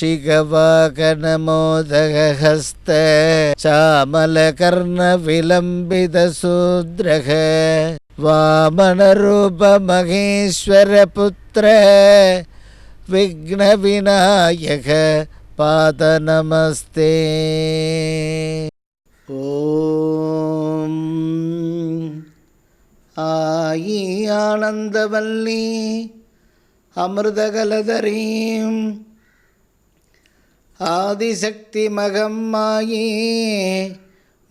वार्षिकवाकनमोदगहस्त श्यामलकर्णविलम्बितसूद्रः वामनरूपमहेश्वरपुत्र विघ्नविनायक पादनमस्ते ॐ आयि आनन्दवल्ली अमृतकलधरीम् ஆதிசக்தி மகம் மாயே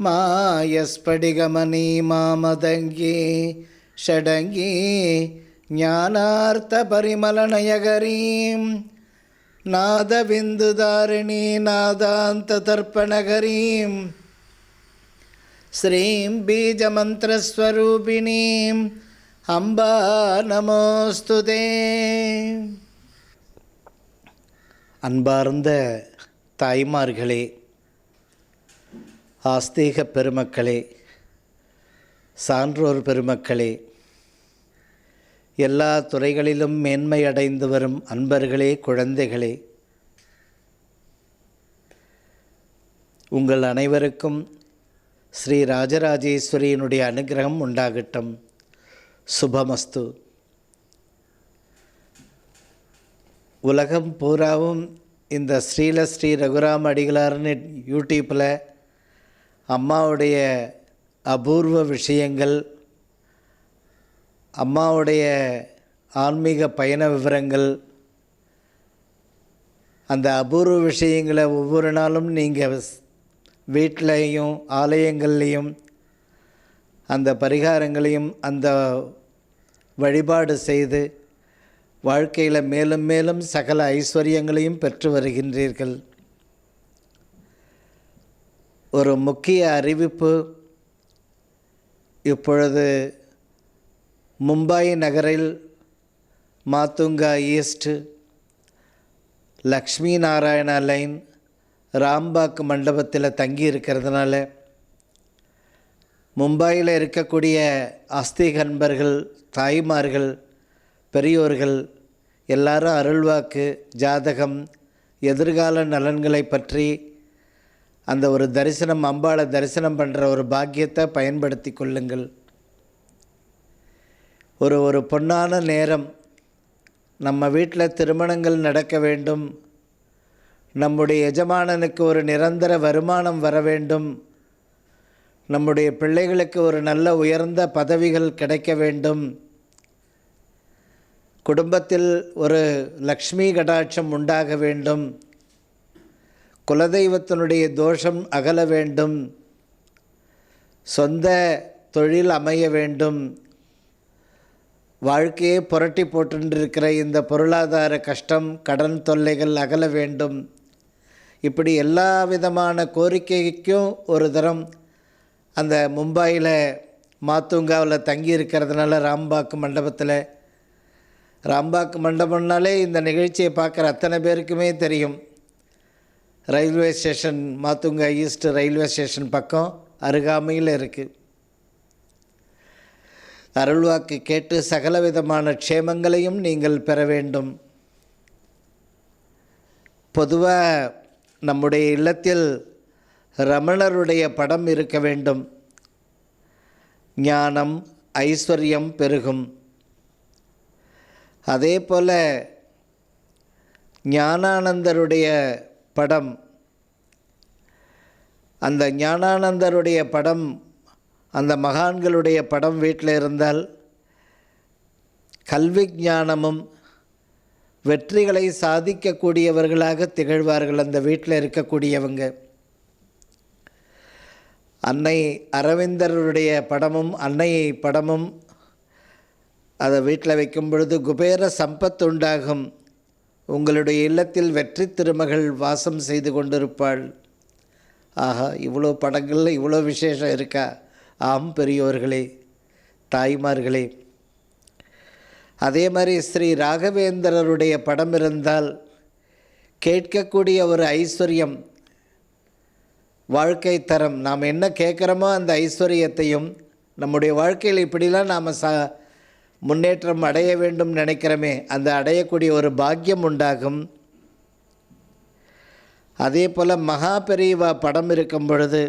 மாயஸ்படிகமணி மாமதங்கே ஷடங்கே ஞானார்த்த பரிமலநயகரீம் நாதபிந்துதாரிணி நாதாந்த தர்ப்பணகரீம் ஸ்ரீம் பீஜமந்திரஸ்வரூபிணீம் அம்பா நமோஸ்துதே. அன்பார்ந்த தாய்மார்களே ஆஸ்தீக பெருமக்களே சான்றோர் பெருமக்களே எல்லா துறைகளிலும் மேன்மை அடைந்து வரும் அன்பர்களே குழந்தைகளே உங்கள் அனைவருக்கும் ஸ்ரீ ராஜராஜேஸ்வரியினுடைய அனுகிரகம் உண்டாகட்டும். சுபமஸ்து. உலகம் பூராவும் இந்த ஸ்ரீல ஸ்ரீ ரகுராம் அடிகளார்னு யூடியூப்பில் அம்மாவுடைய அபூர்வ விஷயங்கள் அம்மாவுடைய ஆன்மீக பயண விவரங்கள் அந்த அபூர்வ விஷயங்களை ஒவ்வொரு நாளும் நீங்கள் வீட்டிலையும் ஆலயங்கள்லேயும் அந்த பரிகாரங்களையும் அந்த வழிபாடு செய்து வாழ்க்கையில் மேலும் மேலும் சகல ஐஸ்வர்யங்களையும் பெற்று வருகின்றீர்கள். ஒரு முக்கிய அறிவிப்பு இப்பொழுது மும்பை நகரில் மாத்துங்கா ஈஸ்ட் லக்ஷ்மி நாராயணா லைன் ராம்பாக் மண்டபத்தில் தங்கி இருக்கிறதுனால மும்பாயில் இருக்கக்கூடிய அஸ்தி அன்பர்கள் தாய்மார்கள் பெரியோர்கள் எல்லாரும் அருள்வாக்கு ஜாதகம் எதிர்கால நலன்களை பற்றி அந்த ஒரு தரிசனம் அம்பாளை தரிசனம் பண்ணுற ஒரு பாக்கியத்தை பயன்படுத்தி கொள்ளுங்கள். ஒரு ஒரு பொன்னான நேரம் நம்ம வீட்டில் திருமணங்கள் நடக்க வேண்டும். நம்முடைய எஜமானனுக்கு ஒரு நிரந்தர வருமானம் வர வேண்டும். நம்முடைய பிள்ளைகளுக்கு ஒரு நல்ல உயர்ந்த பதவிகள் கிடைக்க வேண்டும். குடும்பத்தில் ஒரு லக்ஷ்மி கடாட்சம் உண்டாக வேண்டும். குலதெய்வத்தினுடைய தோஷம் அகல வேண்டும். சொந்த தொழில் அமைய வேண்டும். வாழ்க்கையே புரட்டி போட்டுருக்கிற இந்த பொருளாதார கஷ்டம் கடன் தொல்லைகள் அகல வேண்டும். இப்படி எல்லா விதமான கோரிக்கைக்கும் ஒரு தரம் அந்த மும்பையில் மாத்துங்காவில் தங்கி இருக்கிறதுனால ராம்பாக்கு மண்டபத்தில் ராம்பாக் மண்டபம்னாலே இந்த நிகழ்ச்சியை பார்க்குற அத்தனை பேருக்குமே தெரியும். Railway station Matunga east railway station பக்கம் அருகாமையில் இருக்குது அருள்வாக்கு கேட்டு சகல விதமான க்ஷேமங்களையும் நீங்கள் பெற வேண்டும். பொதுவாக நம்முடைய இல்லத்தில் ரமணருடைய படம் இருக்க வேண்டும். ஞானம் ஐஸ்வர்யம் பெருகும். அதே போல் ஞானானந்தருடைய படம் அந்த ஞானானந்தருடைய படம் அந்த மகான்களுடைய படம் வீட்டில் இருந்தால் கல்வி ஞானமும் வெற்றிகளை சாதிக்கக்கூடியவர்களாக திகழ்வார்கள் அந்த வீட்டில் இருக்கக்கூடியவங்க. அன்னை அரவிந்தருடைய படமும் அன்னை படமும் அதை வீட்டில் வைக்கும் பொழுது குபேர சம்பத்து உண்டாகும். உங்களுடைய இல்லத்தில் வெற்றி திருமகள் வாசம் செய்து கொண்டிருப்பாள். ஆஹா இவ்வளோ படங்களில் இவ்வளோ விசேஷம் இருக்கா? ஆம் பெரியோர்களே தாய்மார்களே. அதே மாதிரி ஸ்ரீ ராகவேந்திரருடைய படம் இருந்தால் கேட்கக்கூடிய ஒரு ஐஸ்வர்யம் வாழ்க்கை தரம். நாம் என்ன கேட்குறோமோ அந்த ஐஸ்வர்யத்தையும் நம்முடைய வாழ்க்கையில் இப்படிலாம் நாம் சா முன்னேற்றம் அடைய வேண்டும் நினைக்கிறோமே அந்த அடையக்கூடிய ஒரு பாக்கியம் உண்டாகும். அதே போல் மகா பெரியவா படம் இருக்கும் பொழுது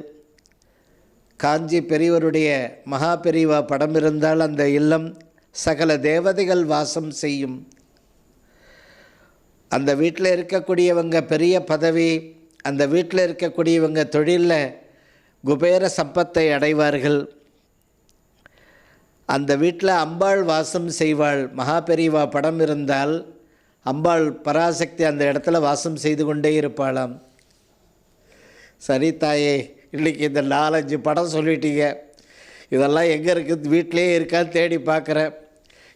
காஞ்சி பெரியவருடைய மகா பெரியவா படம் இருந்தால் அந்த இல்லம் சகல தேவதைகள் வாசம் செய்யும். அந்த வீட்டில் இருக்கக்கூடியவங்க பெரிய பதவி அந்த வீட்டில் இருக்கக்கூடியவங்க தொழிலில் குபேர சம்பத்தை அடைவார்கள். அந்த வீட்டில் அம்பாள் வாசம் செய்வாள். மகாபெரிவா படம் இருந்தால் அம்பாள் பராசக்தி அந்த இடத்துல வாசம் செய்து கொண்டே இருப்பாளாம். சரி தாயே இன்றைக்கி இந்த நாலஞ்சு படம் சொல்லிட்டீங்க. இதெல்லாம் எங்கே இருக்குது வீட்டிலே இருக்கான்னு தேடி பார்க்குறேன்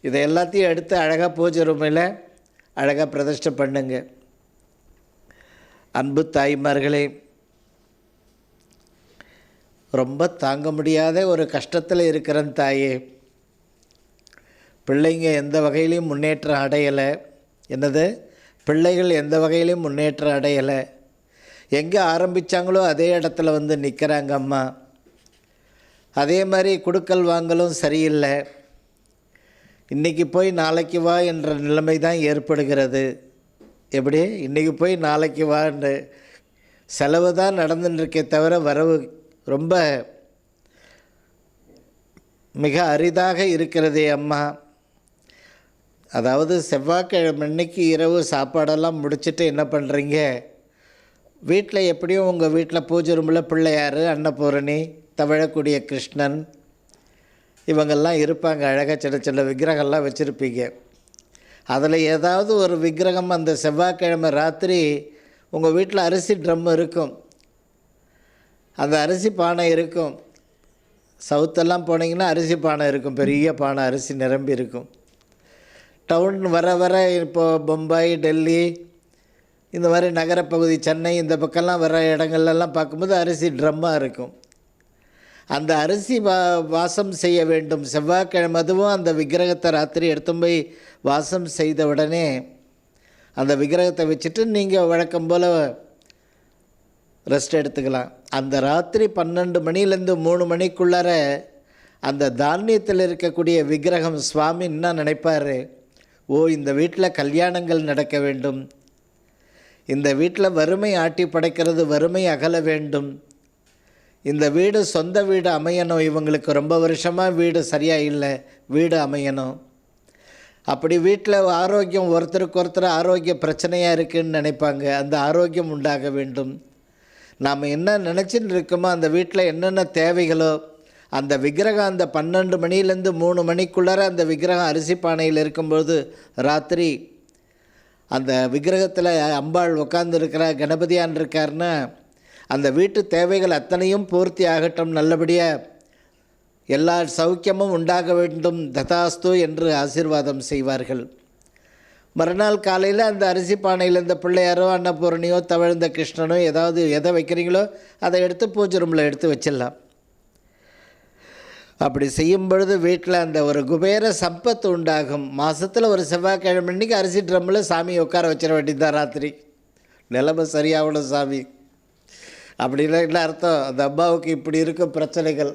இதை எல்லாத்தையும் எடுத்து அழகாக பூஜை ரூமில் அழகாக பிரதிஷ்டை பண்ணுங்க. அன்பு தாய்மார்களே ரொம்ப தாங்க முடியாத ஒரு கஷ்டத்தில் இருக்கிறேன் தாயே. பிள்ளைங்க எந்த வகையிலையும் முன்னேற்றம் அடையலை. என்னது? பிள்ளைகள் எந்த வகையிலையும் முன்னேற்றம் அடையலை. எங்கே ஆரம்பித்தாங்களோ அதே இடத்துல வந்து நிற்கிறாங்க அம்மா. அதே மாதிரி குடுக்கல் வாங்கலும் சரியில்லை. இன்றைக்கி போய் நாளைக்கு வா என்ற நிலைமை தான் ஏற்படுகிறது. எப்படி? இன்றைக்கி போய் நாளைக்கு வான்னு செலவு தான் நடந்துட்டுருக்கே தவிர வரவு ரொம்ப மிக அரிதாக இருக்கிறதே அம்மா. அதாவது செவ்வாய்க்கிழமை அன்னைக்கு இரவு சாப்பாடெல்லாம் முடிச்சுட்டு என்ன பண்ணுறீங்க வீட்டில் எப்படியும் உங்கள் வீட்டில் பூஜை ரூமில் பிள்ளையார் அன்னபூரணி தவழக்கூடிய கிருஷ்ணன். இவங்கெல்லாம் இருப்பாங்க அழகாக சின்ன சின்ன விக்கிரகம்லாம் வச்சுருப்பீங்க. அதில் ஏதாவது ஒரு விக்கிரகம் அந்த செவ்வாய்க்கிழமை ராத்திரி உங்கள் வீட்டில் அரிசி ட்ரம் இருக்கும். அந்த அரிசி பானை இருக்கும். சவுத்தெல்லாம் போனீங்கன்னா அரிசி பானை இருக்கும் பெரிய பானை அரிசி நிரம்பி இருக்கும். டவுன் வர வர இப்போது பம்பாய் டெல்லி இந்த மாதிரி நகரப்பகுதி சென்னை இந்த பக்கம்லாம் வர இடங்கள்லாம் பார்க்கும்போது அரிசி ட்ரம்மாக இருக்கும். அந்த அரிசி வா வாசம் செய்ய வேண்டும். செவ்வாய்க்கிழமை அதுவும் அந்த விக்கிரகத்தை ராத்திரி எடுத்து போய் வாசம் செய்த உடனே அந்த விக்கிரகத்தை வச்சுட்டு நீங்கள் வழக்கம் போல் ரெஸ்ட் எடுத்துக்கலாம். அந்த ராத்திரி பன்னெண்டு மணிலேருந்து மூணு மணிக்குள்ளார அந்த தானியத்தில் இருக்கக்கூடிய விக்கிரகம் சுவாமி என்ன நினைப்பார்? ஓ இந்த வீட்டில் கல்யாணங்கள் நடக்க வேண்டும். இந்த வீட்டில் வறுமை ஆட்டி படைக்கிறது வறுமை அகல வேண்டும். இந்த வீடு சொந்த வீடு அமையணும். இவங்களுக்கு ரொம்ப வருஷமாக வீடு சரியாக இல்லை. வீடு அமையணும். அப்படி வீட்டில் ஆரோக்கியம் ஒருத்தருக்கு ஒருத்தர் ஆரோக்கிய பிரச்சனையாக இருக்குதுன்னு நினைப்பாங்க. அந்த ஆரோக்கியம் உண்டாக வேண்டும். நாம் என்ன நினச்சின்னு இருக்கோமோ அந்த வீட்டில் என்னென்ன தேவைகளோ அந்த விக்கிரகம் அந்த பன்னெண்டு மணிலேருந்து மூணு மணிக்குள்ளார அந்த விக்கிரகம் அரிசி பானையில் இருக்கும்போது ராத்திரி அந்த விக்கிரகத்தில் அம்பாள் உட்காந்துருக்கிற கணபதியான் இருக்காருன்னா அந்த வீட்டு தேவைகள் அத்தனையும் பூர்த்தி ஆகட்டும் நல்லபடியாக எல்லா சௌக்கியமும் உண்டாக வேண்டும் ததாஸ்து என்று ஆசீர்வாதம் செய்வார்கள். மறுநாள் காலையில் அந்த அரிசி பானையில் இந்த பிள்ளையாரோ அன்னபூரணியோ தவழ்ந்த கிருஷ்ணனோ ஏதாவது எதை வைக்கிறீங்களோ அதை எடுத்து பூஜை ரூமில் எடுத்து வச்சிடலாம். அப்படி செய்யும் பொழுது வீட்டில் அந்த ஒரு குபேர சம்பத்து உண்டாகும். மாதத்தில் ஒரு செவ்வாய்க்கிழமை அன்றைக்கி அரிசி ட்ரம்மில் சாமியை உட்கார வச்சிட வேண்டியதுதான் ராத்திரி. நிலைமை சரியாகணும் சாமி. அப்படின்னா என்ன அர்த்தம்? அந்த அம்மாவுக்கு இப்படி இருக்கும் பிரச்சனைகள்.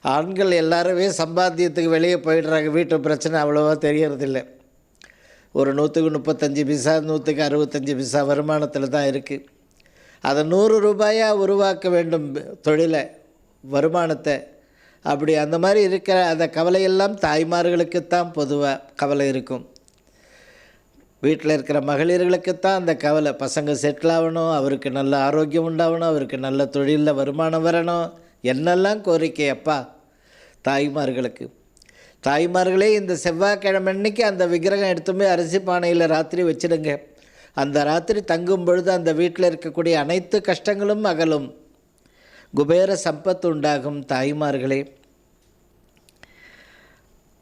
ஆண்கள் எல்லாருமே சம்பாத்தியத்துக்கு வெளியே போயிடுறாங்க. வீட்டு பிரச்சனை அவ்வளோவா தெரியறதில்லை. ஒரு நூற்றுக்கு முப்பத்தஞ்சு பைசா நூற்றுக்கு அறுபத்தஞ்சி பைசா வருமானத்தில் தான் இருக்குது அதை நூறு ரூபாயாக உருவாக்க வேண்டும் தொழிலை வருமானத்தை. அப்படி அந்த மாதிரி இருக்கிற அந்த கவலையெல்லாம் தாய்மார்களுக்குத்தான் பொதுவாக கவலை இருக்கும். வீட்டில் இருக்கிற மகளிர்களுக்குத்தான் அந்த கவலை. பசங்க செட்டில் ஆகணும் அவருக்கு நல்ல ஆரோக்கியம் உண்டாகணும் அவருக்கு நல்ல தொழிலில் வருமானம் வரணும். என்னெல்லாம் கோரிக்கை அப்பா? தாய்மார்களுக்கு. தாய்மார்களே இந்த செவ்வாய்க்கிழமை அன்னைக்கு அந்த விக்கிரகம் எடுத்து போய் அரிசி பானையில் ராத்திரி வச்சுடுங்க. அந்த ராத்திரி தங்கும் பொழுது அந்த வீட்டில் இருக்கக்கூடிய அனைத்து கஷ்டங்களும் அகலும். குபேர சம்பத்து உண்டாகும் தாய்மார்களே.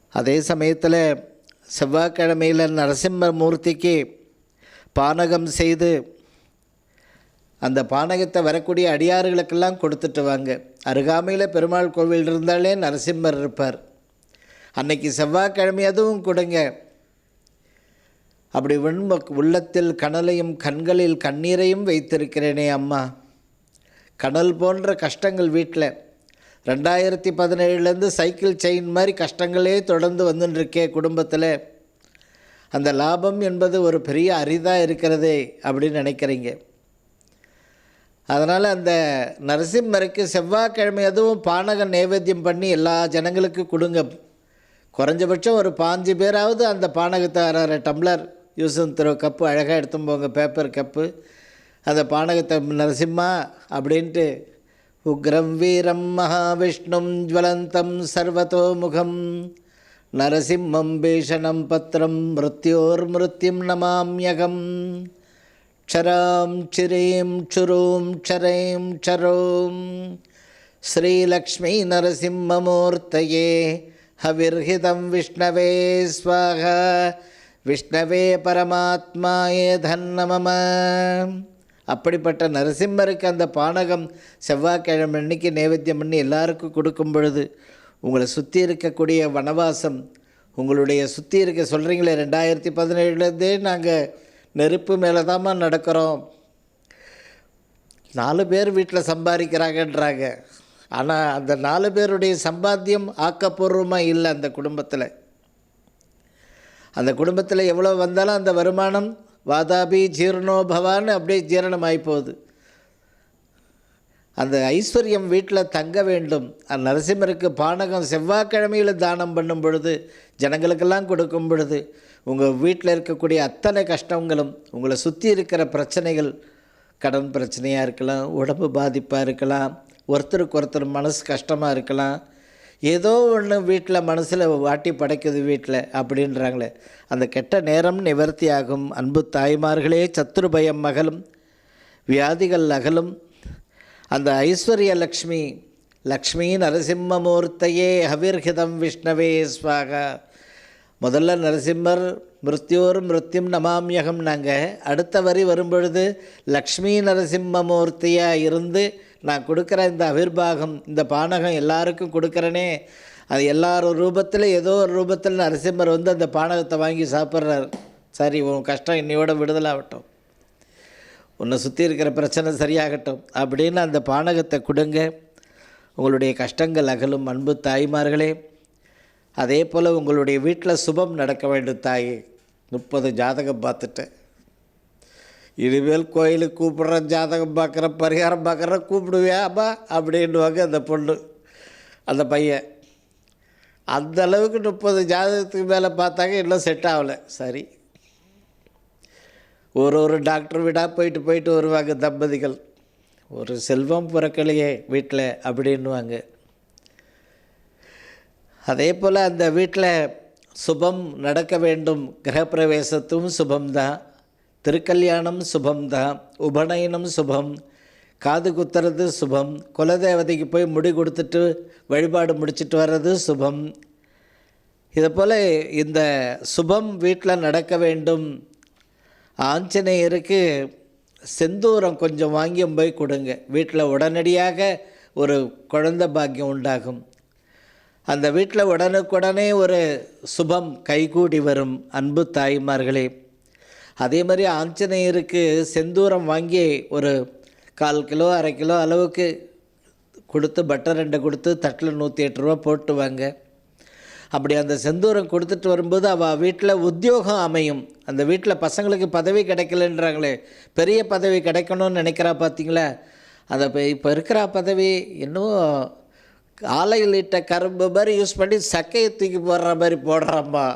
அதே சமயத்தில் செவ்வாய்க்கிழமையில் நரசிம்மமூர்த்திக்கு பானகம் செய்து அந்த பானகத்தை வரக்கூடிய அடியார்களுக்கெல்லாம் கொடுத்துட்டு வாங்க. அருகாமையில் பெருமாள் கோவில் இருந்தாலே நரசிம்மர் இருப்பார். அன்னைக்கு செவ்வாய்க்கிழமை அதுவும் கொடுங்க. அப்படி வெண்ம உள்ளத்தில் கனலையும் கண்களில் கண்ணீரையும் வைத்திருக்கிறேனே அம்மா. கடல் போன்ற கஷ்டங்கள் வீட்டில். ரெண்டாயிரத்தி பதினேழுலேருந்து சைக்கிள் செயின் மாதிரி கஷ்டங்களே தொடர்ந்து வந்துட்டுருக்கே குடும்பத்தில். அந்த லாபம் என்பது ஒரு பெரிய அரிதாக இருக்கிறதே அப்படின்னு நினைக்கிறீங்க. அதனால் அந்த நரசிம்மருக்கு செவ்வாய்க்கிழமை அதுவும் பானகம் நைவேத்தியம் பண்ணி எல்லா ஜனங்களுக்கும் கொடுங்க. குறைஞ்சபட்சம் ஒரு பாஞ்சு பேராவது அந்த பானகத்தை அரை டம்ளர் யூசன் திரு கப்பு அழகாக எடுத்து போங்க பேப்பர் கப்பு அந்த பாடகத்தை நரசிம்மா அப்படின்ட்டு உக்ரம் வீரம் மகாவிஷ்ணும் ஜுவலந்தம் சர்வதோமுகம் நரசிம்மம் பீஷணம் பத்திரம் மிருத்யோர் மிருத்யும் நமாமியகம் க்ஷராம் சிரீம் க்ஷுரூம் க்ஷரைம் க்ஷரோம் ஸ்ரீலக்ஷ்மி நரசிம்மமூர்த்தயே ஹவிர்ஹிதம் விஷ்ணவே ஸ்வாக விஷ்ணவே பரமாத்மாயே தன்னமம. அப்படிப்பட்ட நரசிம்மருக்கு அந்த பானகம் செவ்வாய்க்கிழமை அன்னைக்கு நைவேத்தியம் பண்ணி எல்லாருக்கும் கொடுக்கும் பொழுது உங்களை சுற்றி இருக்கக்கூடிய வனவாசம் உங்களுடைய சுற்றி இருக்க சொல்கிறீங்களே ரெண்டாயிரத்தி பதினேழுலேருந்தே நாங்கள் நெருப்பு மேலே தாம்மா நடக்கிறோம். நாலு பேர் வீட்டில் சம்பாதிக்கிறாங்கன்றாங்க. ஆனால் அந்த நாலு பேருடைய சம்பாத்தியம் ஆக்கப்பூர்வமாக இல்லை அந்த குடும்பத்தில். அந்த குடும்பத்தில் எவ்வளோ வந்தாலும் அந்த வருமானம் வாதாபி ஜீர்ணோ பவான்னு அப்படியே ஜீரணமாகி போகுது. அந்த ஐஸ்வர்யம் வீட்டில் தங்க வேண்டும். அந்த நரசிம்மருக்கு பானகம் செவ்வாய்க்கிழமையில் தானம் பண்ணும் பொழுது ஜனங்களுக்கெல்லாம் கொடுக்கும் பொழுது உங்கள் வீட்டில் இருக்கக்கூடிய அத்தனை கஷ்டங்களும் உங்களை சுற்றி இருக்கிற பிரச்சனைகள் கடன் பிரச்சனையாக இருக்கலாம் உடம்பு பாதிப்பாக இருக்கலாம் ஒருத்தருக்கு ஒருத்தர் மனசு கஷ்டமாக இருக்கலாம் ஏதோ ஒன்று வீட்டில் மனசில் வாட்டி படைக்குது வீட்டில் அப்படின்றாங்களே. அந்த கெட்ட நேரம் நிவர்த்தி ஆகும் அன்பு தாய்மார்களே சத்துரு பயம் மகளும் வியாதிகள் அகலும். அந்த ஐஸ்வர்ய லக்ஷ்மி லக்ஷ்மி நரசிம்மமூர்த்தையே ஹவிர்ஹிதம் விஷ்ணவே ஸ்வாகா. முதல்ல நரசிம்மர் மிருத்யோர் மிருத்யும் நமாமியகம் நாங்கள் அடுத்த வரி வரும்பொழுது லக்ஷ்மி நரசிம்மமூர்த்தியாக இருந்து நான் கொடுக்குற இந்த அவிர்வாகம் இந்த பானகம் எல்லாருக்கும் கொடுக்குறேனே. அது எல்லாரும் ரூபத்தில் ஏதோ ஒரு ரூபத்தில் நரசிம்மர் வந்து அந்த பானகத்தை வாங்கி சாப்பிட்றார். சரி உன் கஷ்டம் இன்னையோட விடுதலாகட்டும். உன்னை சுற்றி இருக்கிற பிரச்சனை சரியாகட்டும். அப்படின்னு அந்த பானகத்தை கொடுங்க. உங்களுடைய கஷ்டங்கள் அகலும். அன்பு தாய்மார்களே அதே போல் உங்களுடைய வீட்டில் சுபம் நடக்க வேண்டும் தாயே. முப்பது ஜாதகம் பார்த்துட்டேன் இனிமேல் கோயிலுக்கு கூப்பிட்றேன் ஜாதகம் பார்க்குற பரிகாரம் பார்க்குற கூப்பிடுவியாப்பா அப்படின்னுவாங்க அந்த பொண்ணு அந்த பையன். அந்த அளவுக்கு முப்பது ஜாதகத்துக்கு மேலே பார்த்தாங்க இன்னும் செட் ஆகலை. சரி. ஒரு ஒரு டாக்டர் வீடாக போயிட்டு போயிட்டு வருவாங்க தம்பதிகள். ஒரு செல்வம் பிறக்கலையே வீட்டில் அப்படின்னுவாங்க. அதே போல் அந்த வீட்டில் சுபம் நடக்க வேண்டும் கிரகப்பிரவேசத்தும் சுபம்தான். திருக்கல்யாணம் சுபம் தான் உபநயனம் சுபம் காது குத்துறது சுபம் குலதேவதைக்கு போய் முடி கொடுத்துட்டு வழிபாடு முடிச்சிட்டு வர்றது சுபம். இதை போல் இந்த சுபம் வீட்டில் நடக்க வேண்டும். ஆஞ்சநேயருக்கு செந்தூரம் கொஞ்சம் வாங்கி போய் கொடுங்க. வீட்டில் உடனடியாக ஒரு குழந்த பாக்கியம் உண்டாகும். அந்த வீட்டில் உடனுக்குடனே ஒரு சுபம் கைகூடி வரும் அன்பு தாய்மார்களே. அதே மாதிரி ஆஞ்சநேயருக்கு செந்தூரம் வாங்கி ஒரு கால் கிலோ அரை கிலோ அளவுக்கு கொடுத்து பட்டர் ரெண்டை கொடுத்து தட்டில் நூற்றி எட்டு ரூபா போட்டுவாங்க. அப்படி அந்த செந்தூரம் கொடுத்துட்டு வரும்போது அவள் வீட்டில் உத்தியோகம் அமையும். அந்த வீட்டில் பசங்களுக்கு பதவி கிடைக்கலன்றாங்களே பெரிய பதவி கிடைக்கணும்னு நினைக்கிறா பார்த்தீங்களா அந்த இப்போ இப்போ இருக்கிற பதவி இன்னும் ஆலையில் இட்ட கரும்பு மாதிரி யூஸ் பண்ணி சக்கையை தூக்கி போடுற மாதிரி போடுறாம்மா.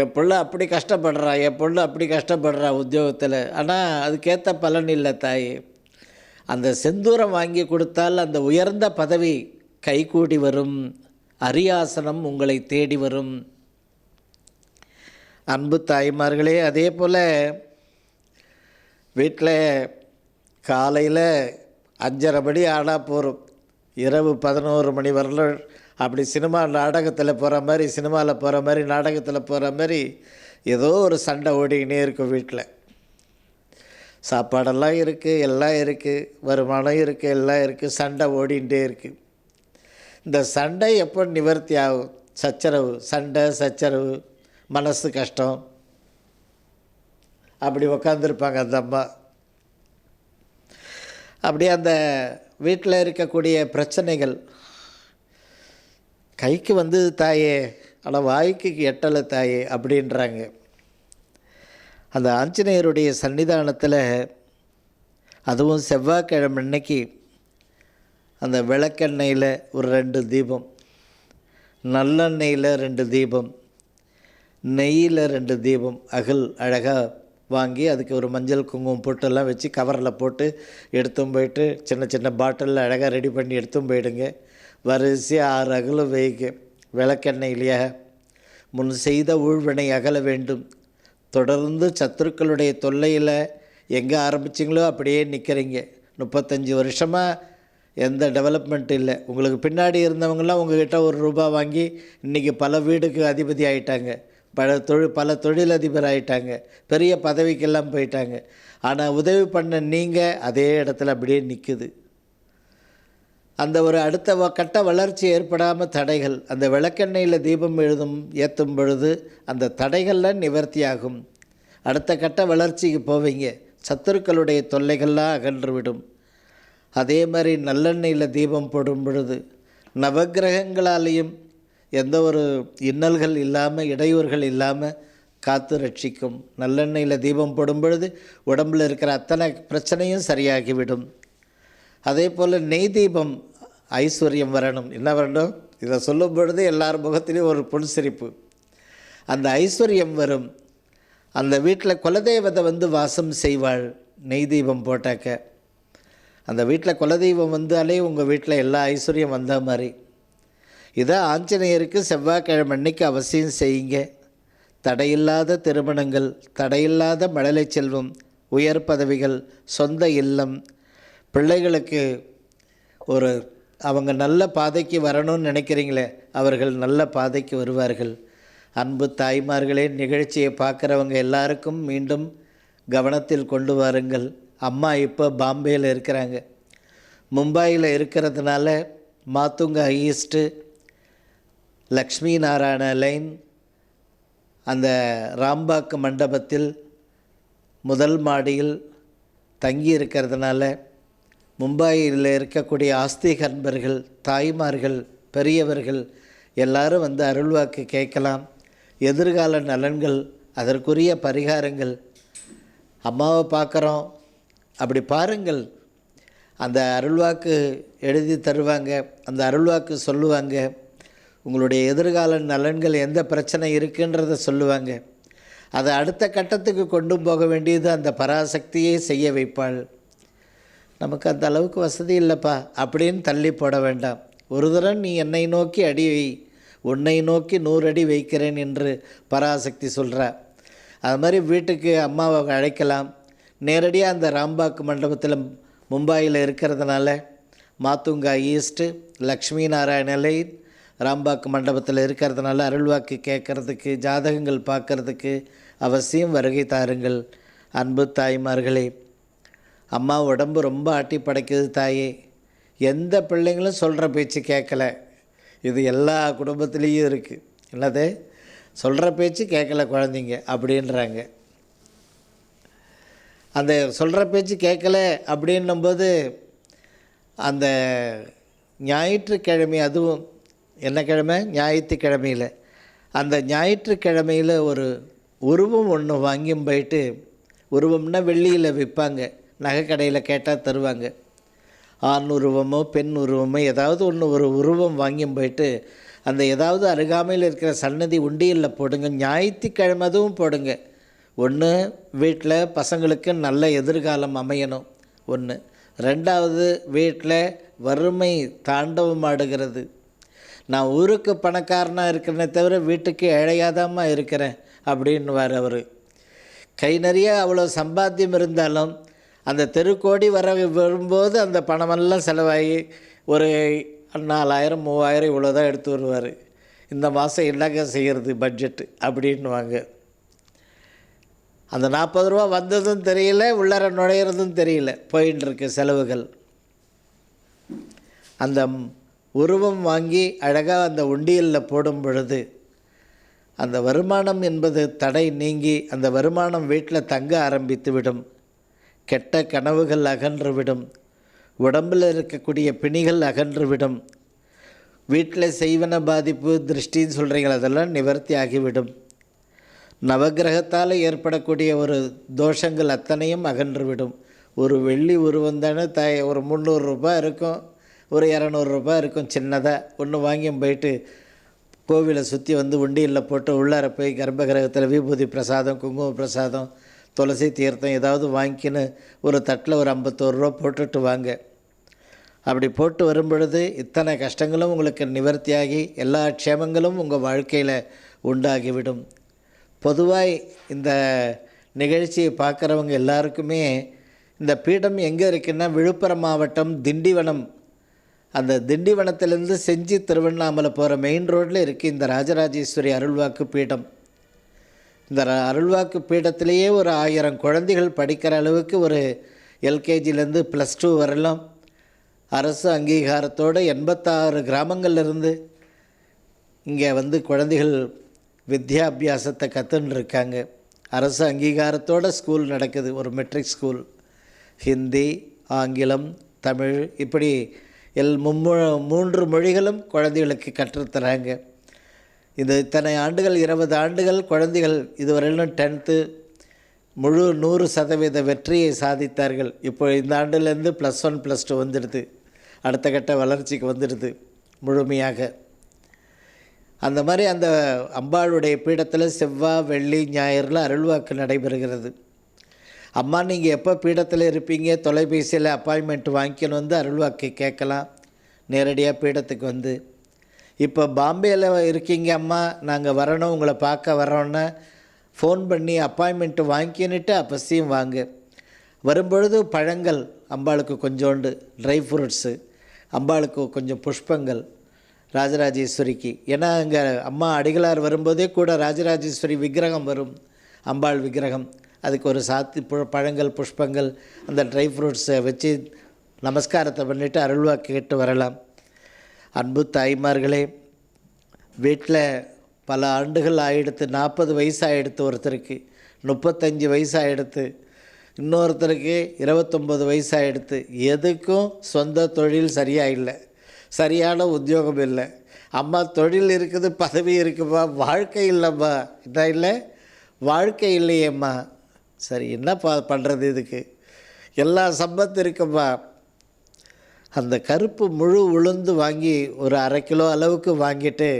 என் பிள்ளை அப்படி கஷ்டப்படுறா என் பொண்ணு அப்படி கஷ்டப்படுறா உத்தியோகத்தில். ஆனால் அதுக்கேற்ற பலன் இல்லை தாய். அந்த செந்தூரம் வாங்கி கொடுத்தால் அந்த உயர்ந்த பதவி கைகூடி வரும். அரியாசனம் உங்களை தேடி வரும். அன்பு தாய்மார்களே அதே போல் வீட்டில் காலையில் அஞ்சரை மணி ஆனால் போகிறோம் இரவு பதினோரு மணி வரல அப்படி சினிமா நாடகத்தில் போகிற மாதிரி சினிமாவில் போகிற மாதிரி நாடகத்தில் போகிற மாதிரி ஏதோ ஒரு சண்டை ஓடிக்கினே இருக்கும் வீட்டில் சாப்பாடெல்லாம் இருக்குது எல்லாம் இருக்குது வருமானம் இருக்குது எல்லாம் இருக்குது சண்டை ஓடிகிட்டே இருக்குது இந்த சண்டை எப்போ நிவர்த்தி ஆகும்? சச்சரவு சண்டை சச்சரவு மனசு கஷ்டம். அப்படி உக்காந்துருப்பாங்க அந்த அம்மா. அப்படியே அந்த வீட்டில் இருக்கக்கூடிய பிரச்சனைகள் கைக்கு வந்து தாயே ஆனால் வாய்க்கு எட்டலை தாயே அப்படின்றாங்க. அந்த ஆஞ்சநேயருடைய சன்னிதானத்தில் அதுவும் செவ்வாய்க்கிழமை அன்னைக்கு அந்த விளக்கெண்ணெயில் ஒரு ரெண்டு தீபம் நல்லெண்ணெயில் ரெண்டு தீபம் நெய்யில் ரெண்டு தீபம் அகல் அழகாக வாங்கி அதுக்கு ஒரு மஞ்சள் குங்குமம் போட்டெல்லாம் வச்சு கவரில் போட்டு எடுத்தும் போயிட்டு சின்ன சின்ன பாட்டிலில் அழகாக ரெடி பண்ணி எடுத்தும் போயிடுங்க. வரிசையாக ஆறு அகல வைக விளக்கெண்ணெயிலேயே முன் செய்த ஊழ்வினை அகல வேண்டும். தொடர்ந்து சத்துருக்களுடைய தொல்லையில் எங்கே ஆரம்பிச்சிங்களோ அப்படியே நிற்கிறீங்க முப்பத்தஞ்சு வருஷமாக எந்த டெவலப்மெண்ட் இல்லை. உங்களுக்கு பின்னாடி இருந்தவங்களாம் உங்ககிட்ட ஒரு ரூபா வாங்கி இன்றைக்கி பல வீடுக்கு அதிபதி ஆகிட்டாங்க பல தொழில் பல தொழிலதிபர் ஆகிட்டாங்க பெரிய பதவிக்கெல்லாம் போயிட்டாங்க. ஆனால் உதவி பண்ண நீங்கள் அதே இடத்துல அப்படியே நிற்குது அந்த ஒரு அடுத்த வ- கட்ட வளர்ச்சி ஏற்படாமல் தடைகள். அந்த விளக்கெண்ணெயில் தீபம் எழுதும் ஏற்றும் பொழுது அந்த தடைகள்லாம் நிவர்த்தியாகும். அடுத்த கட்ட வளர்ச்சிக்கு போவீங்க. சத்துருக்களுடைய தொல்லைகள்லாம் அகன்றுவிடும். அதே மாதிரி நல்லெண்ணெயில் தீபம் போடும் பொழுது நவக்கிரகங்களாலேயும் எந்த ஒரு இன்னல்கள் இல்லாமல் இடையூறுகள் இல்லாமல் காத்து ரட்சிக்கும். நல்லெண்ணெயில் தீபம் போடும் பொழுது உடம்பில் இருக்கிற அத்தனை பிரச்சனையும் சரியாகிவிடும். அதே போல் நெய் தீபம் ஐஸ்வர்யம் வரணும். என்ன வரணும்? இதை சொல்லும் பொழுது எல்லார் முகத்திலையும் ஒரு புன்சிரிப்பு. அந்த ஐஸ்வர்யம் வரும். அந்த வீட்டில் குலதெய்வத்தை வந்து வாசம் செய்வாள் நெய் தீபம் போட்டாக்க. அந்த வீட்டில் குலதெய்வம் வந்தாலே உங்கள் வீட்டில் எல்லா ஐஸ்வர்யம் வந்த மாதிரி. இதை ஆஞ்சநேயருக்கு செவ்வாய்க்கிழமை அன்னைக்கு அவசியம் செய்யுங்க. தடையில்லாத திருமணங்கள் தடையில்லாத மழலை செல்வம் உயர் பதவிகள் சொந்த இல்லம் பிள்ளைகளுக்கு ஒரு அவங்க நல்ல பாதைக்கு வரணும்னு நினைக்கிறீங்களே அவர்கள் நல்ல பாதைக்கு வருவார்கள். அன்பு தாய்மார்களே நிகழ்ச்சியை பார்க்குறவங்க எல்லாருக்கும் மீண்டும் கவனத்தில் கொண்டு வாருங்கள். அம்மா இப்போ பாம்பேயில் இருக்கிறாங்க. மும்பையில் இருக்கிறதுனால மாத்துங்கா ஈஸ்ட்டு லக்ஷ்மி நாராயண லைன் அந்த ராம்பாக்கு மண்டபத்தில் முதல் மாடியில் தங்கி இருக்கிறதுனால மும்பாயில் இருக்கக்கூடிய ஆஸ்திக அன்பர்கள் தாய்மார்கள் பெரியவர்கள் எல்லாரும் வந்து அருள்வாக்கு கேட்கலாம். எதிர்கால நலன்கள் அதற்குரிய பரிகாரங்கள். அம்மாவை பார்க்குறோம். அப்படி பாருங்கள். அந்த அருள்வாக்கு எழுதி தருவாங்க. அந்த அருள்வாக்கு சொல்லுவாங்க. உங்களுடைய எதிர்கால நலன்கள் எந்த பிரச்சனை இருக்குன்றத சொல்லுவாங்க. அதை அடுத்த கட்டத்துக்கு கொண்டு போக வேண்டியது அந்த பராசக்தியே செய்ய வைப்பாள். நமக்கு அந்த அளவுக்கு வசதி இல்லைப்பா. அப்படின்னு தள்ளி போட வேண்டாம். ஒரு தரம் நீ என்னை நோக்கி அடி வை. உன்னை நோக்கி நூறு அடி வைக்கிறேன் என்று பராசக்தி சொல்கிறா அது மாதிரி வீட்டுக்கு அம்மாவை அழைக்கலாம். நேரடியாக அந்த ராம்பாக் மண்டபத்தில் மும்பாயில் இருக்கிறதுனால மாத்துங்கா ஈஸ்ட்டு லக்ஷ்மி நாராயண லைன் ராம்பாக் மண்டபத்தில் இருக்கிறதுனால அருள்வாக்கு கேட்கறதுக்கு ஜாதகங்கள் பார்க்கறதுக்கு அவசியம் வருகை தாருங்கள். அன்பு தாய்மார்களே அம்மா உடம்பு ரொம்ப ஆட்டி படைக்குது தாயே. எந்த பிள்ளைங்களும் சொல்கிற பேச்சு கேட்கல. இது எல்லா குடும்பத்துலேயும் இருக்குது என்னது? சொல்கிற பேச்சு கேட்கல குழந்தைங்க அப்படின்றாங்க. அந்த சொல்கிற பேச்சு கேட்கல அப்படின்னும்போது அந்த ஞாயிற்றுக்கிழமை அதுவும் என்ன கிழமை? ஞாயிற்றுக்கிழமையில். அந்த ஞாயிற்றுக்கிழமையில் ஒரு உருவம் ஒன்று வாங்கியும் போயிட்டு உருவம்னா வெள்ளியில் விற்பாங்க. நகைக்கடையில் கேட்டால் தருவாங்க. ஆண் உருவமோ பெண் உருவமோ ஏதாவது ஒன்று ஒரு உருவம் வாங்கியும் போயிட்டு அந்த ஏதாவது அருகாமையில் இருக்கிற சன்னதி உண்டியலில் போடுங்க. ஞாயிற்றுக்கிழமை அதுவும் போடுங்க. ஒன்று வீட்டில் பசங்களுக்கு நல்ல எதிர்காலம் அமையணும். ஒன்று ரெண்டாவது வீட்டில் வறுமை தாண்டவம் ஆடுகிறது. நான் ஊருக்கு பணக்காரனாக இருக்கிறேனே தவிர வீட்டுக்கு ஏழையாதாமல் இருக்கிறேன் அப்படின்னுவார் அவர். கை நிறைய அவ்வளோ சம்பாத்தியம் இருந்தாலும் அந்த தெருக்கோடி வர வரும்போது அந்த பணமெல்லாம் செலவாகி ஒரு நாலாயிரம் மூவாயிரம் இவ்வளோ தான் எடுத்து வருவார். இந்த மாதம் என்னங்க செய்கிறது பட்ஜெட்டு அப்படின்னுவாங்க. அந்த நாற்பது ரூபா வந்ததும் தெரியல உள்ளார நுழையிறதும் தெரியல போயின்னு இருக்கு செலவுகள். அந்த உருவம் வாங்கி அழகாக அந்த உண்டியலில் போடும் பொழுது அந்த வருமானம் என்பது தடை நீங்கி அந்த வருமானம் வீட்டில் தங்க ஆரம்பித்து விடும். கெட்ட கனவுகள் அகன்றுவிடும். உடம்பில் இருக்கக்கூடிய பிணிகள் அகன்றுவிடும். வீட்டில் செய்வன பாதிப்பு திருஷ்டின்னு சொல்கிறீங்களா அதெல்லாம் நிவர்த்தி ஆகிவிடும். நவக்கிரகத்தால் ஏற்படக்கூடிய ஒரு தோஷங்கள் அத்தனையும் அகன்றுவிடும். ஒரு வெள்ளி உருவம் தானே ஒரு முந்நூறுரூபா இருக்கும் ஒரு இரநூறுபா இருக்கும் சின்னதாக ஒன்று வாங்கி போயிட்டு கோவிலை சுற்றி வந்து உண்டியலில் போட்டு உள்ளார போய் கர்ப்பகிரகத்தில் விபூதி பிரசாதம் குங்கும பிரசாதம் துளசி தீர்த்தம் ஏதாவது வாங்கிக்கின்னு ஒரு தட்டில் ஒரு ஐம்பத்தோரு ரூபா போட்டுட்டு வாங்க. அப்படி போட்டு வரும் பொழுது இத்தனை கஷ்டங்களும் உங்களுக்கு நிவர்த்தியாகி எல்லா க்ஷேமங்களும் உங்கள் வாழ்க்கையில் உண்டாகிவிடும். பொதுவாக இந்த நிகழ்ச்சியை பார்க்குறவங்க எல்லாருக்குமே இந்த பீடம் எங்கே இருக்குன்னா விழுப்புரம் மாவட்டம் திண்டிவனம். அந்த திண்டிவனத்திலேருந்து செஞ்சி திருவண்ணாமலை போகிற மெயின் ரோட்டில் இருக்குது இந்த ராஜராஜேஸ்வரி அருள்வாக்கு பீடம். இந்த அருள்வாக்கு பீடத்திலேயே ஒரு ஆயிரம் குழந்தைகள் படிக்கிற அளவுக்கு ஒரு எல்கேஜிலேருந்து ப்ளஸ் டூ வரலாம். அரசு அங்கீகாரத்தோடு எண்பத்தாறு கிராமங்கள்லேருந்து இங்கே வந்து குழந்தைகள் வித்யாபியாசத்தை கற்றுன்னு இருக்காங்க அரசு அங்கீகாரத்தோட ஸ்கூல் நடக்குது ஒரு மெட்ரிக் ஸ்கூல் ஹிந்தி ஆங்கிலம் தமிழ் இப்படி எல் மும்மொ மூன்று மொழிகளும் குழந்தைகளுக்கு கற்றுத்தராங்க. இந்த இத்தனை ஆண்டுகள் இருபது ஆண்டுகள் குழந்தைகள் இதுவரையிலும் டென்த்து முழு நூறு சதவீத வெற்றியை சாதித்தார்கள். இப்போ இந்த ஆண்டுலேருந்து ப்ளஸ் ஒன் ப்ளஸ் டூ வந்துடுது. அடுத்த கட்ட வளர்ச்சிக்கு வந்துடுது முழுமையாக. அந்த மாதிரி அந்த அம்பாளுடைய பீடத்தில் செவ்வாய் வெள்ளி ஞாயிறில் அருள்வாக்கு நடைபெறுகிறது. அம்மா நீங்கள் எப்போ பீடத்தில் இருப்பீங்க? தொலைபேசியில் அப்பாயின்மெண்ட் வாங்கிக்கணும் வந்து அருள்வாக்கு கேட்கலாம். நேரடியாக பீடத்துக்கு வந்து இப்போ பாம்பேயில் இருக்கீங்க அம்மா. நாங்கள் வரணும் உங்களை பார்க்க வரோன்னு ஃபோன் பண்ணி அப்பாயின்மெண்ட்டு வாங்கிக்கின்னுட்டு அப்பசியும் வாங்க. வரும்பொழுது பழங்கள் அம்பாளுக்கு கொஞ்சோண்டு ட்ரை ஃப்ரூட்ஸு அம்பாளுக்கு கொஞ்சம் புஷ்பங்கள் ராஜராஜேஸ்வரிக்கு. ஏன்னா அங்கே அம்மா அடிகளார் வரும்போதே கூட ராஜராஜேஸ்வரி விக்கிரகம் வரும் அம்பாள் விக்கிரகம். அதுக்கு ஒரு சாத்தி பு- பழங்கள் புஷ்பங்கள் அந்த ட்ரை ஃப்ரூட்ஸை வச்சு நமஸ்காரத்தை பண்ணிவிட்டு அருள்வாக்கு கேட்டு வரலாம். அன்பு தாய்மார்களே வீட்டில் பல ஆண்டுகள் ஆகிடுத்து நாற்பது வயசு ஆகிடுத்து ஒருத்தருக்கு முப்பத்தஞ்சு வயசு ஆகிடுத்து இன்னொருத்தருக்கு இருபத்தொம்பது வயசாகிடுத்து எதுக்கும் சொந்த தொழில் சரியாக இல்லை சரியான உத்தியோகம் இல்லை. அம்மா தொழில் இருக்குது பதவி இருக்குமா வாழ்க்கை இல்லைம்மா என்ன இல்லை? வாழ்க்கை இல்லையேம்மா. சரி என்ன பண்ணுறது இதுக்கு? எல்லா சம்பத்து இருக்கும்மா அந்த கருப்பு முழு உளுந்து வாங்கி ஒரு அரை கிலோ அளவுக்கு வாங்கிட்டு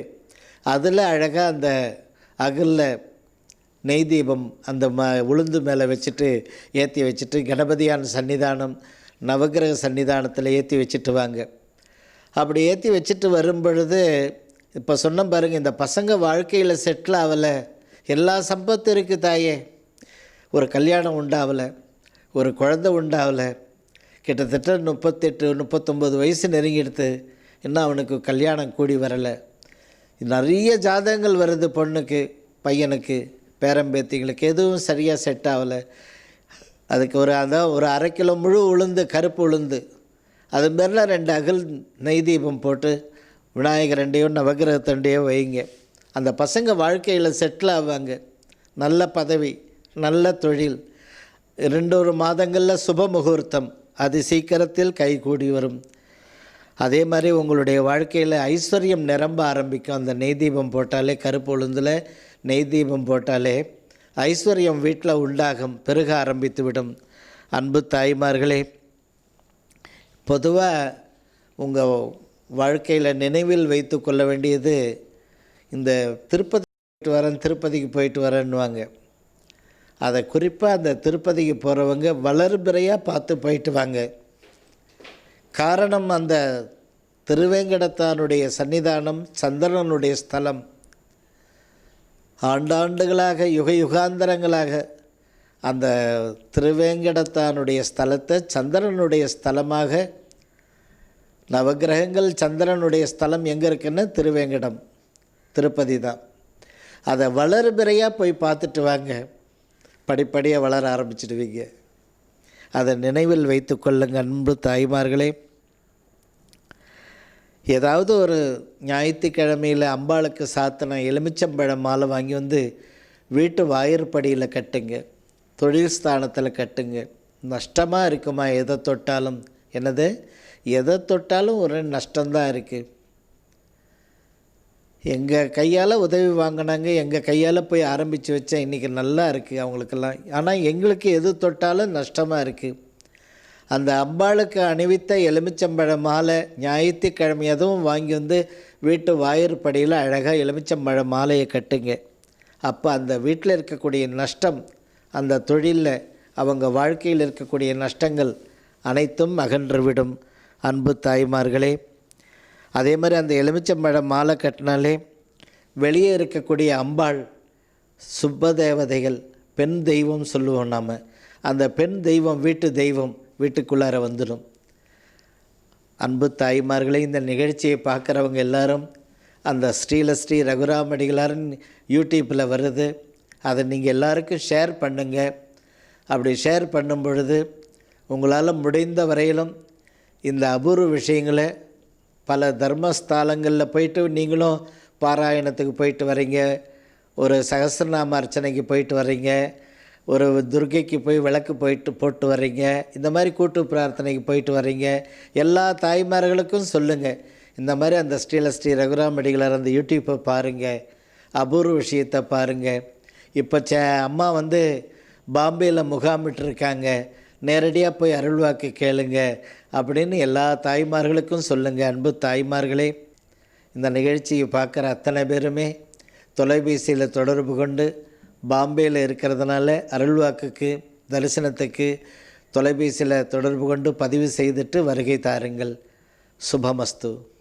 அதில் அழகாக அந்த அகலில் நெய் தீபம் அந்த ம உளுந்து மேலே வச்சுட்டு ஏற்றி வச்சுட்டு கணபதியான சன்னிதானம் நவக்கிரக சன்னிதானத்தில் ஏற்றி வச்சுட்டு வாங்க. அப்படி ஏற்றி வச்சுட்டு வரும் பொழுது இப்போ சொன்ன பாருங்கள் இந்த பசங்க வாழ்க்கையில் செட்டில் ஆகலை எல்லா சம்பத்து இருக்குது தாயே. ஒரு கல்யாணம் உண்டாகலை ஒரு குழந்தை உண்டாகலை கிட்டத்தட்ட முப்பத்தெட்டு முப்பத்தொம்பது வயசு நெருங்கிடுத்து இன்னும் அவனுக்கு கல்யாணம் கூடி வரலை. நிறைய ஜாதகங்கள் வருது பொண்ணுக்கு பையனுக்கு பேரம்பேத்திங்களுக்கு எதுவும் சரியாக செட் ஆகலை. அதுக்கு ஒரு அதான் ஒரு அரை கிலோ முழு உளுந்து கருப்பு உளுந்து. அது மேலே ரெண்டு அகல் நெய் தீபம் போட்டு விநாயகர் ரெண்டையும் நவகிரகத்தண்டையோ வைங்க. அந்த பசங்க வாழ்க்கையில் செட்டில் ஆவாங்க. நல்ல பதவி நல்ல தொழில் ரெண்டு ஒரு மாதங்களில் சுப முகூர்த்தம். அது சீக்கிரத்தில் கைகூடி வரும். அதே மாதிரி உங்களுடைய வாழ்க்கையில் ஐஸ்வர்யம் நிரம்ப ஆரம்பிக்கும். அந்த நெய் தீபம் போட்டாலே கருப்பு உளுந்தில் நெய் தீபம் போட்டாலே ஐஸ்வர்யம் வீட்டில் உண்டாகும் பெருக ஆரம்பித்து விடும். அன்பு தாய்மார்களே பொதுவாக உங்கள் வாழ்க்கையில் நினைவில் வைத்து கொள்ள வேண்டியது இந்த திருப்பதி போயிட்டு வரேன் திருப்பதிக்கு போயிட்டு வரேன்னுவாங்க. அதை குறிப்பாக அந்த திருப்பதிக்கு போகிறவங்க வளர்பிறையாக பார்த்து போயிட்டு வாங்க. காரணம் அந்த திருவேங்கடத்தானுடைய சன்னிதானம் சந்திரனுடைய ஸ்தலம். ஆண்டாண்டுகளாக யுக யுகாந்தரங்களாக அந்த திருவேங்கடத்தானுடைய ஸ்தலத்தை சந்திரனுடைய ஸ்தலமாக நவக்கிரகங்கள் சந்திரனுடைய ஸ்தலம் எங்கே இருக்குன்னா திருவேங்கடம் திருப்பதி தான். அதை வளர்பிறையாக போய் பார்த்துட்டு வாங்க. படிப்படியாக வளர ஆரம்பிச்சிடுவீங்க. அதை நினைவில் வைத்து கொள்ளுங்க அன்பு தாய்மார்களே. ஏதாவது ஒரு ஞாயிற்றுக்கிழமையில் அம்பாளுக்கு சாத்தின எலுமிச்சம்பழம் மாலை வாங்கி வந்து வீட்டு வாயிற்படியில் கட்டுங்க. தொழில் ஸ்தானத்தில் கட்டுங்க. நஷ்டமாக இருக்குமா எதை தொட்டாலும்? என்னது? எதை தொட்டாலும் ஒரு நஷ்டம்தான் இருக்குது எங்கள் கையால் உதவி வாங்கினாங்க எங்கள் கையால் போய் ஆரம்பித்து வச்சேன் இன்றைக்கி நல்லா இருக்குது அவங்களுக்கெல்லாம். ஆனால் எங்களுக்கு எது தொட்டாலும் நஷ்டமாக இருக்குது அந்த அம்பாளுக்கு அணிவித்த எலுமிச்சம்பழ மாலை ஞாயிற்றுக்கிழமை அதுவும் வாங்கி வந்து வீட்டு வாயிற்படியில் அழகாக எலுமிச்சம்பழ மாலையை கட்டுங்க. அப்போ அந்த வீட்டில் இருக்கக்கூடிய நஷ்டம் அந்த தொழிலில் அவங்க வாழ்க்கையில் இருக்கக்கூடிய நஷ்டங்கள் அனைத்தும் அகன்றுவிடும் அன்பு தாய்மார்களே அதே மாதிரி அந்த எலுமிச்சம்பழம் மாலை கட்டினாலே வெளியே இருக்கக்கூடிய அம்பாள் சுப்பதேவதைகள் பெண் தெய்வம் சொல்லுவோம் நாம். அந்த பெண் தெய்வம் வீட்டு தெய்வம் வீட்டுக்குள்ளார வந்துடும். அன்பு தாய்மார்களே இந்த நிகழ்ச்சியை பார்க்குறவங்க எல்லாரும் அந்த ஸ்ரீலஸ்ரீ ரகுராமடிகளாரின் யூடியூப்பில் வருது. அதை நீங்கள் எல்லாருக்கும் ஷேர் பண்ணுங்கள் அப்படி ஷேர் பண்ணும் பொழுது உங்களால் முடிந்த வரையிலும் இந்த அபூர்வ விஷயங்களை பல தர்மஸ்தாலங்களில் போயிட்டு நீங்களும் பாராயணத்துக்கு போயிட்டு வர்றீங்க ஒரு சகசிரநாம அர்ச்சனைக்கு போயிட்டு வர்றீங்க ஒரு துர்கைக்கு போய் விளக்கு போயிட்டு போட்டு வர்றீங்க இந்த மாதிரி கூட்டு பிரார்த்தனைக்கு போயிட்டு வர்றீங்க எல்லா தாய்மார்களுக்கும் சொல்லுங்கள் இந்த மாதிரி அந்த ஸ்ரீல ஸ்ரீ ரகுராம் அடிகளார் அந்த யூடியூப்பை பாருங்கள் அபூர்வ விஷயத்தை பாருங்கள் இப்போ சே அம்மா வந்து பாம்பேயில் முகாமிட்டிருக்காங்க. நேரடியாக போய் அருள்வாக்கு கேளுங்க. அப்படின்னு எல்லா தாய்மார்களுக்கும் சொல்லுங்கள் அன்பு தாய்மார்களே. இந்த நிகழ்ச்சியை பார்க்குற அத்தனை பேருமே தொலைபேசியில் தொடர்பு கொண்டு பாம்பேயில் இருக்கிறதுனால அருள்வாக்குக்கு தரிசனத்துக்கு தொலைபேசியில் தொடர்பு கொண்டு பதிவு செய்துட்டு வருகை தாருங்கள். சுபமஸ்து.